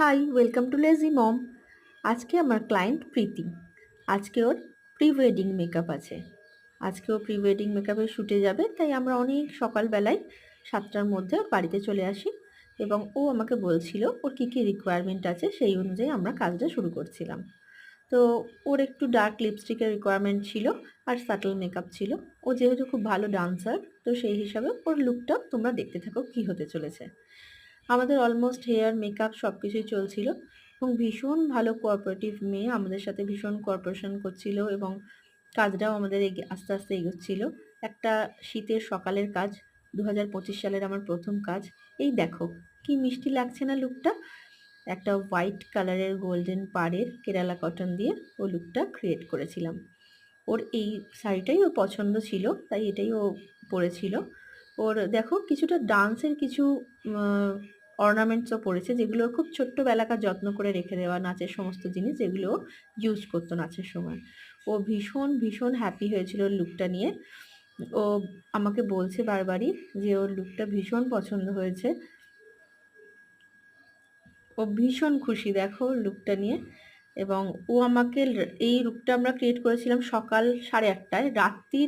Hi welcome to lazy mom আজকে আমার client প্রীতি। আজকে ওর প্রি ওয়েডিং মেকআপ আছে। আজকে ও প্রি ওয়েডিং মেকআপের শ্যুটে যাবে, তাই আমরা অনেক সকালবেলায় সাতটার মধ্যে ওর বাড়িতে চলে আসি এবং ও আমাকে বলছিল, ওর কী কী রিকোয়ারমেন্ট আছে? সেই অনুযায়ী আমরা কাজটা শুরু করছিলাম। তো ওর একটু ডার্ক লিপস্টিকের রিকোয়ারমেন্ট ছিল আর সাটল মেকআপ ছিল। ও যেহেতু খুব ভালো ডান্সার তো সেই হিসাবে ওর লুকটা তোমরা দেখতে থাকো কী হতে চলেছে। আমাদের অলমোস্ট হেয়ার মেকআপ সব কিছুই চলছিল এবং ভীষণ ভালো কোঅপারেটিভ মেয়ে আমাদের সাথে ভীষণ কোঅপারেশন করছিল এবং কাজটাও আমাদের আস্তে আস্তে এগোচ্ছিল। একটা শীতের সকালের কাজ দু হাজার পঁচিশ সালের আমার প্রথম কাজ। এই দেখো, কি মিষ্টি লাগছে না লুকটা একটা হোয়াইট কালারের গোল্ডেন পাড়ের কেরালা কটন দিয়ে ও লুকটা ক্রিয়েট করেছিলাম। ওর এই শাড়িটাই ওর পছন্দ ছিল, তাই এটাই ও পরেছিল। ওর দেখো, কিছুটা ডান্সের কিছু অর্নামেন্টসও পড়েছে যেগুলো খুব ছোট্টবেলাকার যত্ন করে রেখে দেওয়া নাচের সমস্ত জিনিস যেগুলো ইউজ করতো নাচের সময়। ও ভীষণ ভীষণ হ্যাপি হয়েছিল লুকটা নিয়ে। ও আমাকে বলছে বারবারই যে ওর লুকটা ভীষণ পছন্দ হয়েছে। ও ভীষণ খুশি, দেখো লুকটা নিয়ে। এবং ও আমাকে এই লুকটা আমরা ক্রিয়েট করেছিলাম সকাল সাড়ে আটটায় রাত্রির